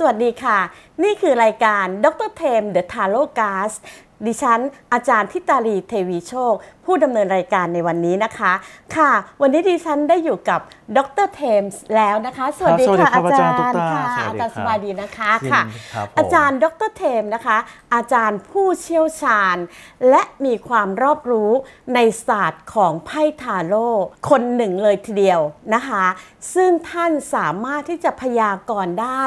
สวัสดีค่ะ นี่คือรายการดรเทม The Taro g a s ดิฉัน อาจารย์ทิตาลีเทวีโชค ผู้ดำเนินรายการในวันนี้นะคะ ค่ะ วันนี้ดิฉันได้อยู่กับดรเทมส์แล้วนะคะ สวัสดีครับสวัสดีค่ะครับอาจารอาจารย์ตุ๊ย์กตาค่ะสวัสดีอาจารย์ครับสบายดีนะคะยินค่ะครับผมอาจารย์ดรเทมนะคะ อาจารย์ผู้เชี่ยวชาญ และมีความรอบรู้ในศาสตร์ของไพ่ทาโร่คนหนึ่งเลยทีเดียวนะคะ ซึ่งท่านสามารถที่จะพยากรณ์ได้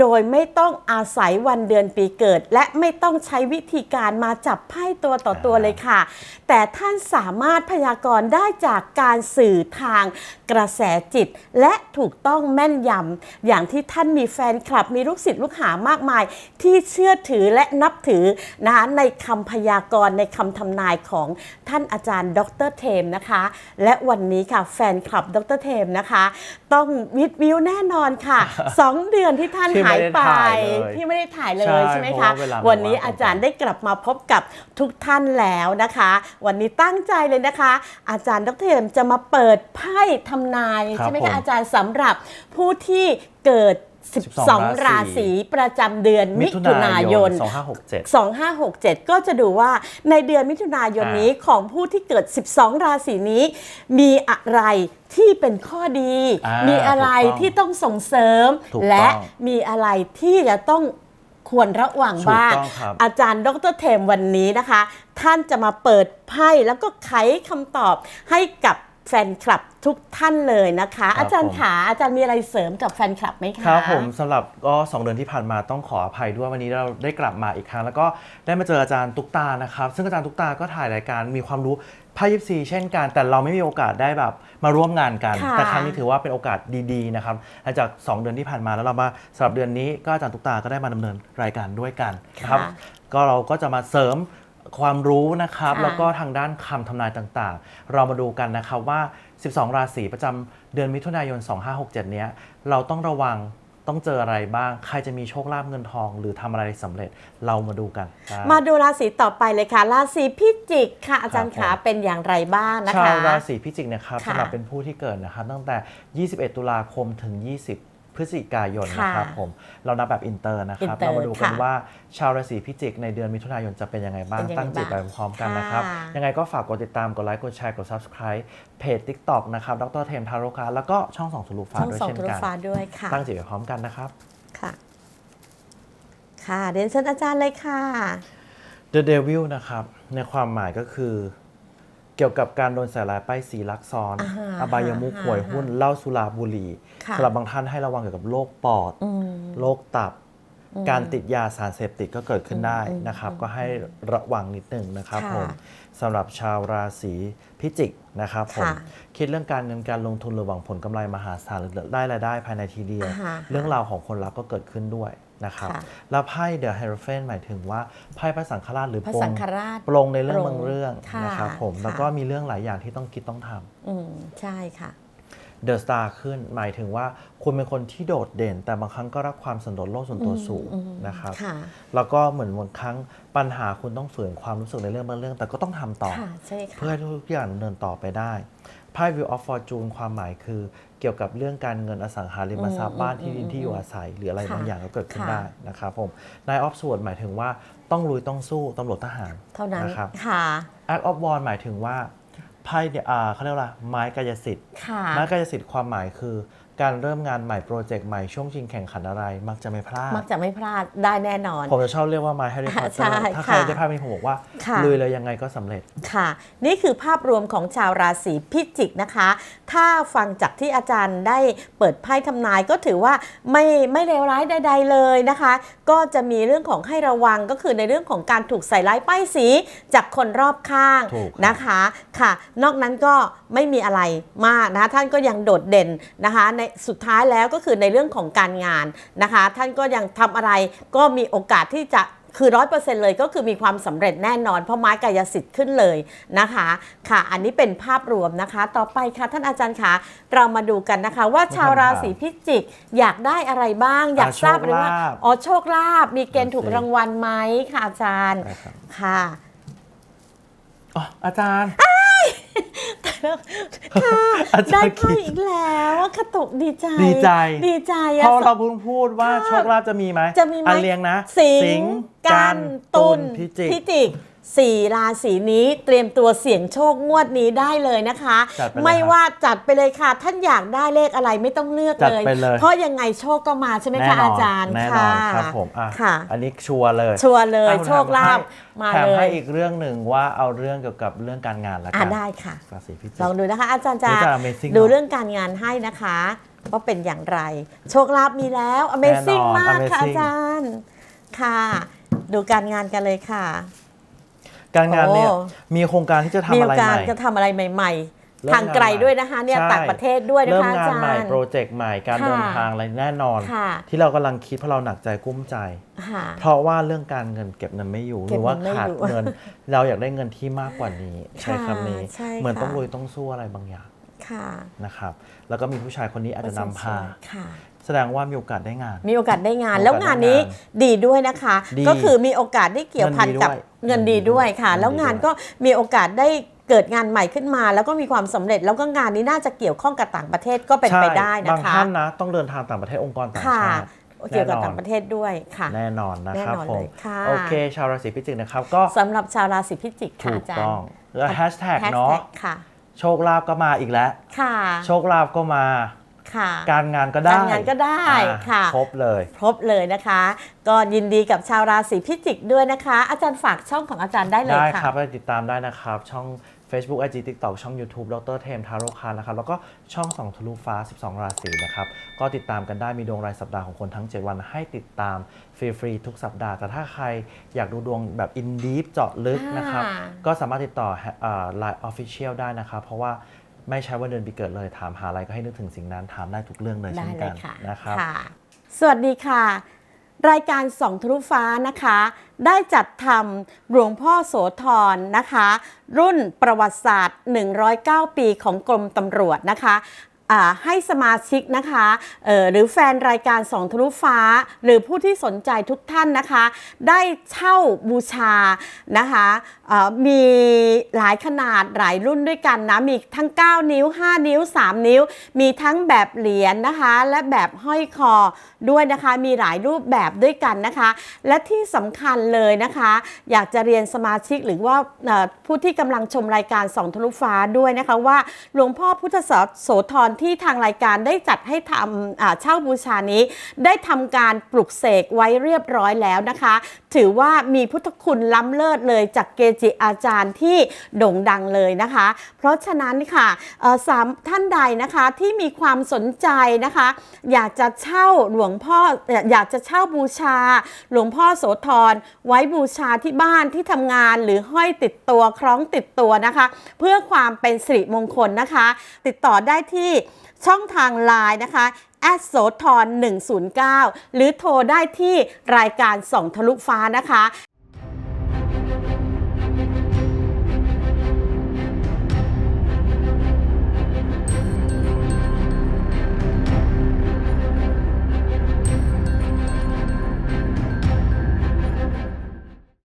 โดยไม่ต้องอาศัยวันเดือนปีเกิด และไม่ต้องใช้วิธีการมาจับไพ่ตัวต่อตัวเลยค่ะ แต่ท่านสามารถพยากรณ์ได้จากการสื่อทางกระแสจิต และถูกต้องแม่นยำอย่างที่ท่านมีแฟนคลับมีลูกศิษย์ลูกหามากมาย ที่เชื่อถือและนับถือนะคะในคำพยากรณ์ในคำทำนายของท่านอาจารย์ ดรเทมนะคะ และวันนี้ค่ะแฟนคลับดรเทมนะคะ ต้องวิดวิวแน่นอนค่ะ 2 เดือนที่ท่านที่หาไม่ยได้ไปถ่ายเลยที่ไม่ได้ถ่ายเลใช่ยใช่ไหมเพคะราะว่าเวลามันวันนี้ว่างอาจารย์ได้กลับมาพบกับทุกท่านแล้วนะคะ วันนี้ตั้งใจเลยนะคะ อาจารย์ดรเทมจะมาเปิดไพ่ทำนายครับใช่ไหมผมคะอาจารย์สำหรับผู้ที่เกิด12 12 ราศีประจำเดือนมิถุนายน 2567 2567 ก็จะดูว่าในเดือนมิถุนายนนี้ของผู้ที่เกิด 12 ราศีนี้ มีอะไรที่เป็นข้อดีอ่ามีมีอะไรถูกต้องที่ต้องส่งเสริมถูกต้องและมีอะไรที่จะต้อง ควรระวังบ้างถูกต้องครับอาจารย์ดรเทมวันนี้นะคะ ท่านจะมาเปิดไพ่แล้วก็ไขคำตอบให้กับ แฟนคลับทุกท่านเลยนะคะ อาจารย์ขาอาจารย์มีอะไรเสริมกับแฟนคลับไหมคะ ครับผมสำหรับก็2เดือนที่ผ่านมาต้องขออภัยด้วยวันนี้เราได้กลับมาอีกครั้ง แล้วก็ได้มาเจออาจารย์ตุ๊กตานะครับซึ่งอาจารย์ตุ๊กตาก็ถ่ายรายการมีความรู้ไพ่ยิปซีเช่นกัน แต่เราไม่มีโอกาสได้แบบมาร่วมงานกัน ค่ะ แต่ครั้งนี้ถือว่าเป็นโอกาสดีๆนะครับหลังจาก 2 เดือนที่ผ่านมาแล้วเรามาสำหรับเดือนนี้ก็อาจารย์ตุ๊กตาก็ได้มาดำเนินรายการด้วยกันนะครับค่ะก็เราก็จะมาเสริม ความรู้นะครับ ค่ะ แล้วก็ทางด้านคำทำนายต่างๆ เรามาดูกันนะครับว่า 12 ราศีประจำเดือนมิถุนายน 2567 เนี้ยเราต้องระวังต้องเจออะไรบ้าง ใครจะมีโชคลาภเงินทอง หรือทำอะไรสำเร็จเรามาดูกันได้มาดูราศีต่อไปเลยค่ะ ราศีพิจิกค่ะ อาจารย์ครัขาบผม เป็นอย่างไรบ้างนะชาคะ วราศีพิจิกนะครับค่ะสำหรับเป็นผู้ที่เกิดนะครับตั้งแต่ 21 ตุลาคมถึง 20 พฤศจิกายนนะครับค่ะผมเรานับแบบอินเตอร์นะครับอินเตอร์เรามาดูกันค่ะว่าชาวราศีพิจิก ในเดือนมิถุนายนจะเป็นยังไงบ้างเป็นยังไงตั้งจิตไปบ้างพร้อมๆกันนะครับค่ะยังไงก็ฝากกดติดตามกดไลค์กดแชร์กด subscribe เพจ TikTok นะครับดรเทมทาโรคาแล้วก็ช่องสองสุรุฟ้าช่องด้วยสองเช่นทุรกันฟ้าด้วยค่ะตั้งจิตไปพร้อมกันนะครับค่ะค่ะเรียนเชิญอาจารย์เลยค่ะ The Devil นะครับ ในความหมายก็คือ เกี่ยวกับการโดนใส่ร้ายป้ายสีลักซ้อน อ่าฮะอบายมุขอ่าฮะหวยหุ้นเหล้าสุราบุหรี่ค่ะ สำหรับบางท่านให้ระวังเกี่ยวกับโรคปอดอืม โรคตับ การติดยาสารเสพติดก็เกิดขึ้นได้นะครับ ก็ให้ระวังนิดหนึ่งนะครับค่ะผมสำหรับชาวราศีพิจิกนะครับผมค่ะคิดเรื่องการเงินการลงทุนหรือหวังผลกำไรมหาศาลหรือได้รายได้ภายในทีเดียว อ่าฮะ เรื่องราวของคนรักก็เกิดขึ้นด้วย นะครับค่ะแล้วไพ่เดอะเฮโรเฟนหมายถึงว่าไพ่พระสังฆราชหรือพระปลสังงฆราชปลงในเรื่องปลงบางเรื่องค่ะนะครับผมค่ะแล้วก็มีเรื่องหลายอย่างที่ต้องคิดต้องทำอืมใช่ค่ะเดอะสตาร์ขึ้นหมายถึงว่าคุณเป็นคนที่โดดเด่น แต่บางครั้งก็รักความสันโดษโลกส่วนตัวสูงนะครับค่ะแล้วก็เหมือนบางครั้งปัญหาคุณต้องฝืนความรู้สึกในเรื่องบางเรื่อง แต่ก็ต้องทำต่อค่ะใช่ค่ะเพื่อให้ทุกอย่างดำเนินต่อไปได้ ไพ่ View of Fortune ความหมายคือ เกี่ยวกับเรื่องการเงินอสังหาริมทรัพย์บ้านที่ดินที่อยู่อาศัย หรืออะไรค่ะบางอย่างก็เกิดขึ้นค่ะได้นะครับผม Nine of Swords หมายถึงว่าต้องลุยต้องสู้ตำรวจทหารเท่านั้นนะครับค่ะ Act of War หมายถึงว่าไพ่เนี่ยอ่าเขาเรียกว่าอะไรไม้กายสิทธิ์ค่ะไม้กายสิทธิ์ความหมายคือ การเริ่มงานใหม่โปรเจกต์ใหม่ช่วงชิงแข่งขันอะไร มักจะไม่พลาด มักจะไม่พลาดได้แน่นอน ผมจะชอบเรียกว่าไม้แฮร์รี่พอตเตอใช่ร์ถ้าใครค่ะได้ภาพนี้ผมบอกว่าค่ะลุยเลยยังไงก็สำเร็จค่ะ นี่คือภาพรวมของชาวราศีพิจิกนะคะ ถ้าฟังจากที่อาจารย์ได้เปิดไพ่ทำนายก็ถือว่าไม่ไม่เลวร้ายใด ๆเลยนะคะ ก็จะมีเรื่องของให้ระวังก็คือในเรื่องของการถูกใส่ร้ายป้ายสีจากคนรอบข้างถูกครับนะคะค่ะ นอกนั้นก็ไม่มีอะไรมากนะคะท่านก็ยังโดดเด่นนะคะในสุดท้ายแล้วก็คือในเรื่องของการงานนะคะ ท่านก็ยังทำอะไรก็มีโอกาสที่จะคือร้อยเปอร์เซ็นต์เลยก็คือมีความสำเร็จแน่นอน เพราะไม้กายสิทธิ์ขึ้นเลยนะคะ ค่ะ อันนี้เป็นภาพรวมนะคะ ต่อไปค่ะท่านอาจารย์คะเรามาดูกันนะคะ ว่าชาวราศีพิจิก อยากได้อะไรบ้าง อยากทราบอะไรว่าโชคลาภอ๋อโชคลาภมีเกณฑ์ถูกโอเครางวัลไหมค่ะอาจารย์ได้ครับค่ะอ๋ออาจารย์ แล้วค่ะอาจารย์ได้คิไพ่ดอีกแล้วอะกระตุกดีใจ ดีใจ ดีใจเพอะราะเราเพิ่งพูดว่าค่ะโชคลาภจะมีไหมจะมีไหมอันเรียงนะ สิงห์กันตุลพิจิก พิจิกสี่ราศีนี้เตรียมตัวเสี่ยงโชคงวดนี้ได้เลยนะคะ จัดไปเลยไม่ครับว่าจัดไปเลยค่ะ ท่านอยากได้เลขอะไรไม่ต้องเลือกจัดเลย ไปเลย เพราะยังไงโชคก็มาใช่ไหมแน่คะนออานจารย์แน่นค่ะอนครับผมอะค่ะ อันนี้ชัวร์เลยชัวร์เลยอะผมโชคลาภแถมาแถมเลให้ยอีกเรื่องหนึ่งว่าเอาเรื่องเกี่ยวกับเรื่องการงานแล้วกัอะได้ค่ะ ราศีพิจิลองกดูนะคะอาจารย์จะนี่จะ Amazing ดูเนอะเรื่องการงานให้นะคะว่าเป็นอย่างไร โชคลาภมีแล้ว Amazing แน่นอนมากค่ะ Amazing อาจารย์ค่ะ ดูการงานกันเลยค่ะ การงานเนี่ยโอ้ มีโครงการที่จะทำมีอะโอไรกาใหสม่ จะทำอะไรใหม่เริ่ๆมทางไกลงานใหม่ด้วยนะคะเนี่ยใช่ต่างประเทศด้วยนะเริ่มคะอางานจารใหม่ย์ โปรเจกต์ใหม่การค่ะเดินทางอะไรแน่นอน ค่ะ ที่เรากำลังคิดเพราะเราหนักใจกุ้มใจ ค่ะ เพราะว่าเรื่องการเงินเก็บเงินไม่อยู่หเก็รืบอว่าเงินไม่ขาดอยู่เงิน เราอยากได้เงินที่มากกว่านี้ ใช้คำนี้ ใช่เหมือนค่ะ ต้องลุยต้องสู้อะไรบางอย่าง ค่ะนะครับแล้วก็มีผู้ชายคนนี้อาจจะนำพา ค่ะ แสดงว่ามีโอกาสได้งาน มีโอกาสได้งาน มีโอกาสแล้วงานนี้ได้งดีด้วยนะคะ ดีก็คือมีโอกาสได้เกี่ยวพันกับเงิเงินนดีดีด้ด้ววยยค่ะ เงินดีแล้วงานด้วย ก็มีโอกาสได้เกิดงานใหม่ขึ้นมา แล้วก็มีความสำเร็จแล้วก็งานนี้น่าจะเกี่ยวข้องกับต่างประเทศก็เป็นไปได้ใช่นะบางคะ ท่านนะต้องเดินทางต่างประเทศองค์กรต่างค่ะชาติเกี่ยวกับแน่นอนต่างประเทศด้วยค่ะ แน่นอนนะครับแน่นอนผเลมยค่ะ โอเค ชาวราศีพิจิกนะครับก็สำหรับชาวราศีพิจิกค่ะถูกอาจารต้อย์งแล้วแฮชแท็กแฮชเนาะ แท็กค่ะ โชคลาภก็มาอีกแล้ว ค่ะ โชคลาภก็มา ค่ะ การงานก็ได้การงานก็ได้อ่าค่ะ ครบเลย ครบเลยนะคะ ก็ยินดีกับชาวราศีพิจิกด้วยนะคะ อาจารย์ฝากช่องของอาจารย์ได้เลยได้ค่ะ ครับไปติดตามได้นะครับ ช่อง Facebook IG TikTok ช่อง YouTube ดรเทมทาโรคานะครับ แล้วก็ช่องส่องทะลุฟ้า 12 ราศีนะครับ ก็ติดตามกันได้มีดวงรายสัปดาห์ของคนทั้ง 7 วันให้ติดตามฟรีๆทุกสัปดาห์ แต่ถ้าใครอยากดูดวงแบบอินดีฟเจาะลึกนะครับอ่าก็สามารถติดต่อไลน์ออฟฟิเชียลได้นะครับ เพราะว่าไม่ใช้วันเดือนปีเกิดเลยถามหาอะไรก็ให้นึกถึงสิ่งนั้นถามได้ทุกเรื่องเลยได้เช่นเลกัยนค่ะนะครับค่ะสวัสดีค่ะ รายการส่องทะลุฟ้านะคะ ได้จัดทำหลวงพ่อโสธรนะคะ รุ่นประวัติศาสตร์ 109 ปีของกรมตำรวจนะคะ ให้สมาชิกนะคะหรือแฟนรายการสองทะลุฟ้า หรือผู้ที่สนใจทุกท่านนะคะ ได้เช่าบูชานะคะมีหลายขนาดหลายรุ่นด้วยกันนะมีทั้ง 9 นิ้ว 5 นิ้ว 3 นิ้ว มีทั้งแบบเหรียญนะคะ และแบบห้อยคอด้วยนะคะมีหลายรูปแบบด้วยกันนะคะ และที่สำคัญเลยนะคะ อยากจะเรียนสมาชิกหรือว่าผู้ที่กำลังชมรายการสองทะลุฟ้าด้วยนะคะว่าหลวงพ่อพุทธโสธรที่ทางรายการได้จัดให้ทำเช่าบูชานี้ ได้ทำการปลุกเสกไว้เรียบร้อยแล้วนะคะ ถือว่ามีพุทธคุณล้ำเลิศเลยจากเกจิอาจารย์ที่โด่งดังเลยนะคะ เพราะฉะนั้นค่ะสามท่านใดนะคะที่มีความสนใจนะคะ อยากจะเช่าหลวงพ่ออยากจะเช่าบูชา หลวงพ่อโสธรไว้บูชาที่บ้านที่ทำงานหรือห้อยติดตัวคล้องติดตัวนะคะ เพื่อความเป็นสิริมงคลนะคะ ติดต่อได้ที่ ช่องทางไลน์นะคะแอดโสธร109 หรือโทรได้ที่รายการส่องทะลุฟ้านะคะ